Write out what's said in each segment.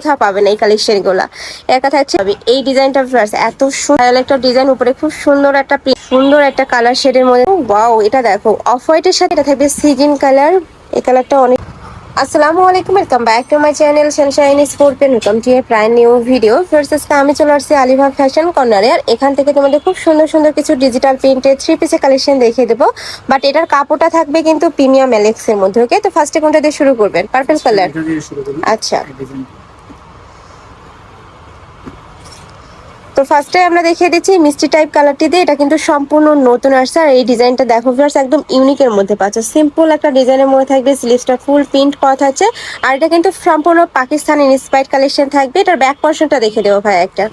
কোথাও পাবে না এই কালেকশনগুলা। এর কথা হচ্ছে এই ডিজাইনটা ফ্লার্স এত সুন্দর একটা ডিজাইন উপরে খুব সুন্দর একটা সুন্দর একটা কালার শেডের মধ্যে। ওয়াও এটা দেখো অফ হোয়াইটের সাথে এটা থাকবে সিগিন কালার এই কালারটা অনেক আসসালামু আলাইকুম welcome back to my channel sunshine স্পোর্টপেন welcome to a প্রায় নিউ ভিডিও ফার্স্ট আজকে আমি চলে আসছি আলিভা ফ্যাশন কর্নারে আর এখান থেকে তোমাদের খুব সুন্দর সুন্দর কিছু ডিজিটাল প্রিন্টের থ্রি পিসের কালেকশন দেখিয়ে দেবো। বাট এটার কাপড়টা থাকবে কিন্তু প্রিমিয়াম এলেক্স এর মধ্যে ওকে তো ফার্স্টে কোনটা দিয়ে শুরু করবেন? পার্পল কালার আচ্ছা এই ডিজাইন তো ফার্স্টে আমরা দেখিয়ে দিচ্ছি মিষ্টি টাইপ কালারটি দিয়ে এটা কিন্তু সম্পূর্ণ নতুন আসছে। আর এই ডিজাইনটা দেখো ভিউয়ার্স একদম ইউনিকের মধ্যে পাচ্ছ। সিম্পল একটা ডিজাইনের মধ্যে থাকবে স্লিভসটা ফুল প্রিন্ট করা থাকছে। আর এটা কিন্তু সম্পূর্ণ পাকিস্তানি ইন্সপায়ার্ড কালেকশন থাকবে। এটার ব্যাক পোর্শনটা দেখে দেবো ভাই একটা।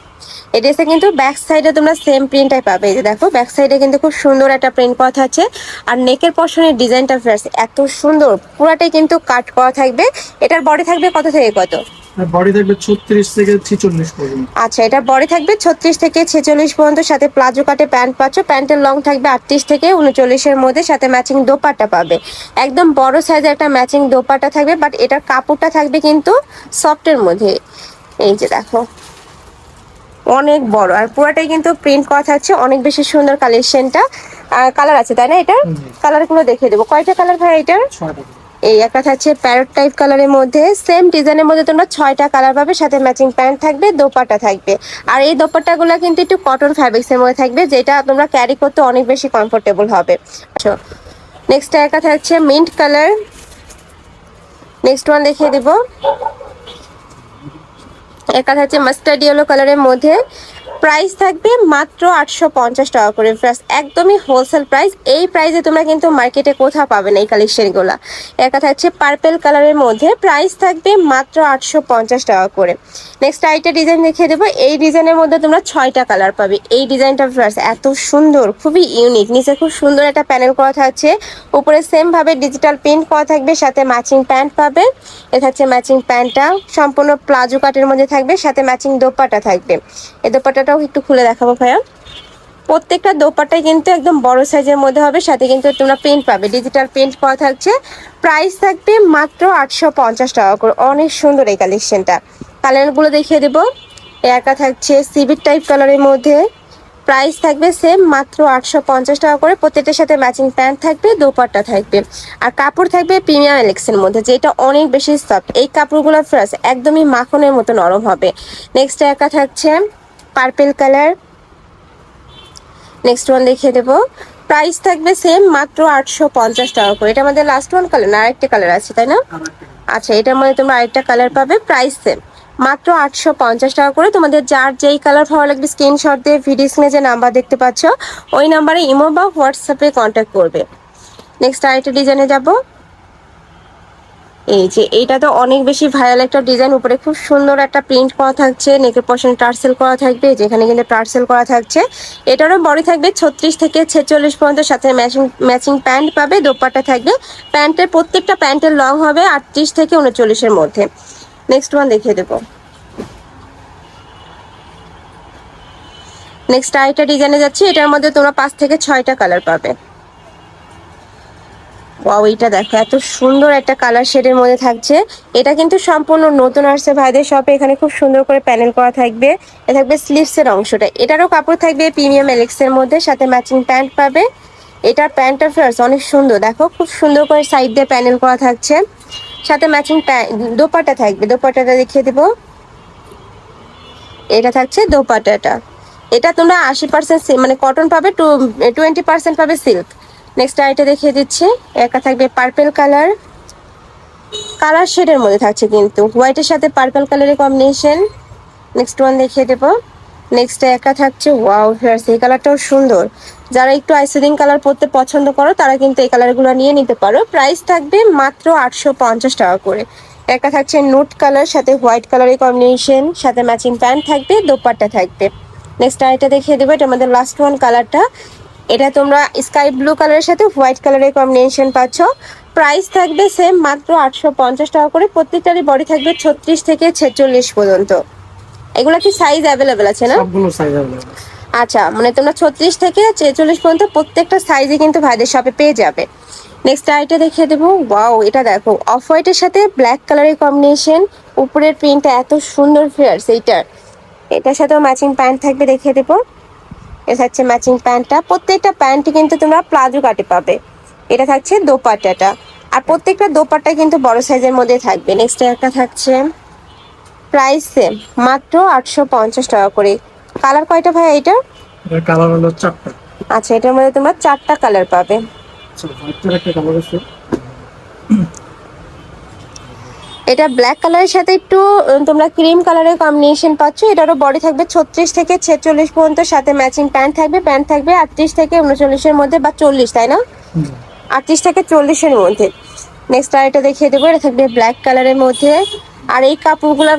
এই কিন্তু ব্যাক সাইডে তোমরা সেম প্রিন্টটাই পাবে। এই দেখো ব্যাক সাইডে কিন্তু খুব সুন্দর একটা প্রিন্ট করা আছে আর নেকের পশনের ডিজাইনটা ফ্রেশ এত সুন্দর। পুরাটাই কিন্তু কাট করা থাকবে। এটার বডি থাকবে কত থেকে কত? বডি থাকবে 36 থেকে 46 পর্যন্ত। আচ্ছা এটা বডি থাকবে ছত্রিশ থেকে ছেচল্লিশ পর্যন্ত সাথে প্লাজো কাটে প্যান্ট পাচ্ছ। প্যান্টের লং থাকবে আটত্রিশ থেকে উনচল্লিশের মধ্যে সাথে ম্যাচিং দোপাট্টা পাবে। একদম বড় সাইজের একটা ম্যাচিং দোপাট্টা থাকবে বাট এটার কাপড়টা থাকবে কিন্তু সফটের মধ্যে। এই যে দেখো। অনেক বড়। আর পুরাটাই কিন্তু প্রিন্ট করা থাকছে অনেক বেশি সুন্দর কালেকশনটা আর কালার আছে তাই না এটা? কালারগুলো দেখিয়ে দেবো। কয়টা কালার ভাই এটার? ছয়টা এই একটা থাকছে প্যারট টাইপ কালারের মধ্যে সেম ডিজাইনের মধ্যে তোমরা ছয়টা কালার পাবে, সাথে ম্যাচিং প্যান্ট থাকবে দোপাটা থাকবে। আর এই দোপাট্টাগুলো কিন্তু একটু কটন ফ্যাব্রিক্স এর মধ্যে থাকবে, যেটা তোমরা ক্যারি করতে অনেক বেশি কমফোর্টেবল হবে। নেক্সট একটা থাকছে মিন্ট কালার নেক্সট ওয়ান দেখিয়ে দেবো। একটা থাকছে মাস্টার্ড ইয়েলো কালারের মধ্যে প্রাইস থাকবে মাত্র আটশো পঞ্চাশ টাকা করে। প্রাইস একদমই হোলসেল প্রাইস এই প্রাইসে তোমরা কিন্তু মার্কেটে কোথাও পাবে না এই কালেকশনগুলো একটা থাকছে পার্পেল কালারের মধ্যে প্রাইস থাকবে মাত্র আটশো পঞ্চাশ টাকা করে। নেক্সট আরেকটা ডিজাইন দেখিয়ে দেবো। এই ডিজাইনের মধ্যে তোমরা ছয়টা কালার পাবে। এই ডিজাইনটা প্রাইস এত সুন্দর, খুবই ইউনিক নিচে খুব সুন্দর একটা প্যানেল করা থাকছে। উপরে সেম ভাবে ডিজিটাল প্রিন্ট করা থাকবে, সাথে ম্যাচিং প্যান্ট পাবে। এ থাকছে ম্যাচিং প্যান্টটা সম্পূর্ণ প্লাজো কাটের মধ্যে থাকবে, সাথে ম্যাচিং দোপাটা থাকবে। এই দোপাটাটাও একটু খুলে দেখাবো ভাইয়া। প্রত্যেকটা দোপাটাই কিন্তু একদম বড় সাইজের মধ্যে হবে, সাথে কিন্তু তোমরা প্রিন্ট পাবে। ডিজিটাল প্রিন্ট পাওয়া থাকছে। প্রাইস থাকবে মাত্র আটশো পঞ্চাশ টাকা করে। অনেক সুন্দর এই কালেকশনটা কালারগুলো দেখিয়ে দেবো। একা থাকছে সিভিট টাইপ কালারের মধ্যে। প্রাইস থাকবে সেম মাত্র আটশো পঞ্চাশ টাকা করে। প্রত্যেকটার সাথে ম্যাচিং প্যান্ট থাকবে, দোপাট্টা থাকবে। আর কাপড় থাকবে প্রিমিয়াম এলেক্সের মধ্যে, যেটা অনেক বেশি সফট এই কাপড়গুলো ফ্রেশ একদমই মাখনের মতো নরম হবে। নেক্সট একা থাকছে পার্পেল কালার নেক্সট ওয়ান দেখিয়ে দেবো। প্রাইস থাকবে সেম মাত্র আটশো পঞ্চাশ টাকা করে। এটা আমাদের লাস্ট ওয়ান কালার না, আরেকটা কালার আছে, তাই না? আচ্ছা এটার মধ্যে তোমরা আরেকটা কালার পাবে প্রাইস সেম মাত্র আটশো পঞ্চাশ টাকা করে। তোমাদের যার যেই কালার ভালো লাগবে স্ক্রিনশট দিয়ে ভিডিও স্ক্রিনে যে নাম্বার দেখতে পাচ্ছ, ওই নাম্বারে ইমো বা হোয়াটসঅ্যাপে কন্ট্যাক্ট করবে। নেক্সট আরেকটা ডিজাইনে যাব। এই যে এইটা তো অনেক বেশি ভাইরাল একটা ডিজাইন উপরে খুব সুন্দর একটা প্রিন্ট করা থাকছে নেকের পশন টার্সেল করা থাকবে, যেখানে কিন্তু টার্সেল করা থাকছে। এটারও বডি থাকবে ছত্রিশ থেকে ছেচল্লিশ পর্যন্ত, সাথে ম্যাচিং ম্যাচিং প্যান্ট পাবে, দোপাট্টা থাকবে। প্যান্টের প্রত্যেকটা প্যান্টের লং হবে আটত্রিশ থেকে উনচল্লিশের মধ্যে। নেক্সট ওয়ান দেখিয়ে দেবো। নেক্সট আরেকটা ডিজাইনে যাচ্ছে, এটার মধ্যে তোমরা পাঁচ থেকে ছয়টা কালার পাবে। ওয়াও এইটা দেখো, এত সুন্দর একটা কালার শেডের মধ্যে থাকছে। এটা কিন্তু সম্পূর্ণ নতুন আসছে ভাইদের শপে এখানে খুব সুন্দর করে প্যানেল করা থাকবে। এ থাকবে স্লিভসের অংশটা। এটারও কাপড় থাকবে প্রিমিয়াম এলেক্সের মধ্যে, সাথে ম্যাচিং প্যান্ট পাবে। এটার প্যান্টটা ফ্লার্স অনেক সুন্দর। দেখো, খুব সুন্দর করে সাইড দিয়ে প্যানেল করা থাকছে। সাথে ম্যাচিং দোপাটা থাকবে দোপাটাটা দেখিয়ে দেবো। এটা থাকছে দোপাটাটা এটা তোমরা আশি পার্সেন্ট মানে কটন পাবে, টু টোয়েন্টি পার্সেন্ট পাবে সিল্ক নেক্সট আইটা দেখিয়ে দিচ্ছি। একা থাকবে পার্পেল কালার কালার শেডের মধ্যে থাকছে কিন্তু। হোয়াইটের সাথে পার্পেল কালারের কম্বিনেশন নেক্সট ওয়ান দেখিয়ে দেবো। নেক্সট একা থাকছে ওয়াও হেয়ার্স এই কালারটাও সুন্দর। যারা একটু আইসিডিং কালার পরতে পছন্দ করো, তারা কিন্তু এই কালারগুলো নিয়ে নিতে পারো। প্রাইস থাকবে মাত্র আটশো পঞ্চাশ টাকা করে। একা থাকছে নোট কালার সাথে হোয়াইট কালারের কম্বিনেশন সাথে ম্যাচিং প্যান্ট থাকবে, দোপাট্টা থাকবে। নেক্সট আরেকটা দেখিয়ে দেবো, এটা আমাদের লাস্ট ওয়ান কালারটা এটা তোমরা স্কাই ব্লু কালারের সাথে হোয়াইট কালারের কম্বিনেশন পাচ্ছ। প্রাইস থাকবে সেম মাত্র আটশো পঞ্চাশ টাকা করে। প্রত্যেকটারই বডি থাকবে ছত্রিশ থেকে ছেচল্লিশ পর্যন্ত। এগুলো কি সাইজ অ্যাভেলেবেল আছে না? আচ্ছা মানে তোমরা ছত্রিশ থেকে ছেচল্লিশ পর্যন্ত প্রত্যেকটা সাইজে কিন্তু ভাইদের শপে পেয়ে যাবে। নেক্সট আইটা দেখিয়ে দেবো। ওয়াও এটা দেখো। অফ হোয়াইটের সাথে ব্ল্যাক কালারের কম্বিনেশন উপরের প্রিন্টটা এত সুন্দর ফেয়ার্স এইটার। এটার সাথেও ম্যাচিং প্যান্ট থাকবে দেখিয়ে দেবো। এটা হচ্ছে ম্যাচিং প্যান্টটা প্রত্যেকটা প্যান্টই কিন্তু তোমরা প্লাজো কাটে পাবে। এটা থাকছে দোপাট্টাটা। আর প্রত্যেকটা দোপাট্টা কিন্তু বড় সাইজের মধ্যে থাকবে। নেক্সট একটা থাকছে প্রাইস সেম মাত্র আটশো পঞ্চাশ টাকা করে। কালার কয়টা ভাই এটা? কালার হলো চারটা। আচ্ছা এটার মধ্যে তোমরা চারটা কালার পাবে আচ্ছা হোয়াইটের একটা কালার আছে এটা ব্ল্যাক কালারের সাথে একটু তোমরা ক্রিম কালারের কম্বিনেশন পাচ্ছ। এটারও বডি থাকবে ছত্রিশ থেকে ছেচল্লিশ পর্যন্ত সাথে ম্যাচিং প্যান্ট থাকবে। প্যান্ট থাকবে আটত্রিশ থেকে উনচল্লিশের মধ্যে বা চল্লিশ তাই না? আটত্রিশ থেকে চল্লিশের মধ্যে। নেক্সট আর এটা দেখিয়ে দেবো এটা থাকবে ব্ল্যাক কালারের মধ্যে। আর এই কাপড়গুলো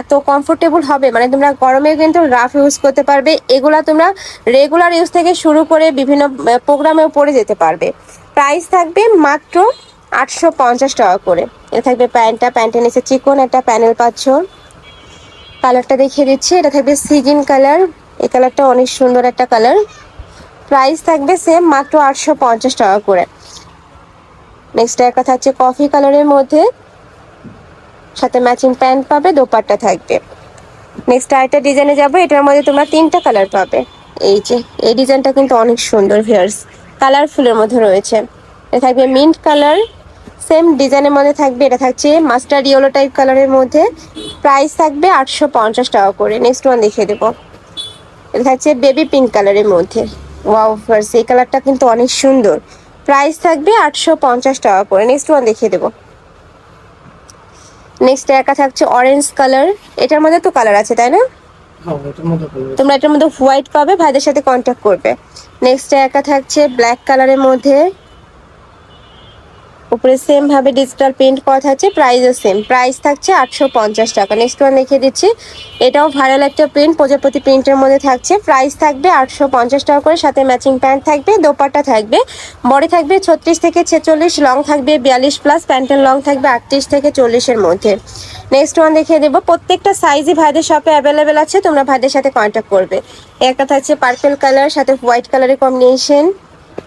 এত কমফোর্টেবল হবে মানে তোমরা গরমে কিন্তু রাফ ইউজ করতে পারবে। এগুলা তোমরা রেগুলার ইউজ থেকে শুরু করে বিভিন্ন প্রোগ্রামেও পরে যেতে পারবে। প্রাইস থাকবে মাত্র আটশো পঞ্চাশ টাকা করে। এটা থাকবে প্যান্টটা, প্যান্টের নিচে চিকন একটা প্যানেল পাচ্ছ কালারটা দেখিয়ে দিচ্ছি, এটা থাকবে সিগিন কালার। এই কালারটা অনেক সুন্দর একটা কালার। প্রাইস থাকবে সেম মাত্র আটশো পঞ্চাশ টাকা করে। নেক্সট একটা থাকছে কফি কালারের মধ্যে। সাথে ম্যাচিং প্যান্ট পাবে, দোপাট্টা থাকবে। নেক্সট আরেকটা ডিজাইনে যাব, এটার মধ্যে তোমরা তিনটা কালার পাবে। এই যে, এই ডিজাইনটা কিন্তু অনেক সুন্দর ভিয়ার্স কালারফুলের মধ্যে রয়েছে। এটা থাকবে মিন্ট কালার। সেম ডিজাইনের মধ্যে থাকবে এটা থাকছে মাস্টার ইয়েলো টাইপ কালারের মধ্যে। প্রাইস থাকবে আটশো পঞ্চাশ টাকা করে। নেক্সট ওয়ান দেখিয়ে দেবো। এটা থাকছে বেবি পিঙ্ক কালারের মধ্যে। ওয়াও ফার্স এই কালারটা কিন্তু অনেক সুন্দর। প্রাইস থাকবে আটশো পঞ্চাশ টাকা করে। নেক্সট ওয়ান দেখিয়ে দেবো। নেক্সট একা থাকছে অরেঞ্জ কালার এটার মধ্যে তো কালার আছে তাই না? হ্যাঁ তোমরা এটার মধ্যে হোয়াইট পাবে ভাইদের সাথে কন্ট্যাক্ট করবে। নেক্সট একা থাকছে ব্ল্যাক কালারের মধ্যে। উপরে সেম ভাবে ডিজিটাল প্রিন্ট করা থাকছে প্রাইসও সেম প্রাইস থাকছে আটশো পঞ্চাশ টাকা। নেক্সট ওয়ান দেখিয়ে দিচ্ছি। এটাও ভাইরাল একটা প্রিন্ট প্রজাপতি প্রিন্টের মধ্যে থাকছে। প্রাইস থাকবে আটশো পঞ্চাশ টাকা করে, সাথে ম্যাচিং প্যান্ট থাকবে, দোপাট্টা থাকবে। বডি থাকবে ছত্রিশ থেকে ছেচল্লিশ লং থাকবে বিয়াল্লিশ প্লাস প্যান্টের লং থাকবে আটত্রিশ থেকে চল্লিশের মধ্যে। নেক্সট ওয়ান দেখিয়ে দেবো। প্রত্যেকটা সাইজই ভাইদের শপে অ্যাভেলেবেল আছে, তোমরা ভাইদের সাথে কন্ট্যাক্ট করবে। একটা থাকছে পার্পেল কালার সাথে হোয়াইট কালারের কম্বিনেশন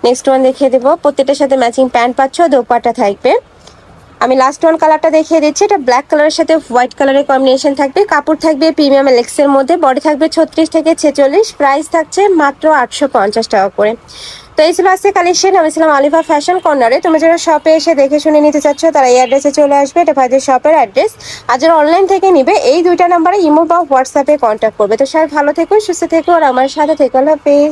নেক্সট ওয়ান দেখিয়ে দেবো। প্রত্যেকটার সাথে ম্যাচিং প্যান্ট পাচ্ছ দোপাটা থাকবে। আমি লাস্ট ওয়ান কালারটা দেখিয়ে দিচ্ছি। এটা ব্ল্যাক কালারের সাথে হোয়াইট কালারের কম্বিনেশন থাকবে। কাপড় থাকবে প্রিমিয়াম এলেক্সের মধ্যে বডি থাকবে ছত্রিশ থেকে ছেচল্লিশ প্রাইস থাকছে মাত্র আটশো পঞ্চাশ টাকা করে। তো এই ছিল আজকে কালেকশন আমি ছিলাম আলিফা ফ্যাশন কর্নারে তুমি যারা শপে এসে দেখে শুনে নিতে চাচ্ছ, তারা এই অ্যাড্রেসে চলে আসবে। এটা ভাইদের শপের অ্যাড্রেস আর যারা অনলাইন থেকে নিবে, এই দুইটা নাম্বারে ইমো বা হোয়াটসঅ্যাপে কন্ট্যাক্ট করবে। তো সবাই ভালো থেকো, সুস্থ থেকো, আর আমার সাথে থেকো। আল্লাহ হাফেজ।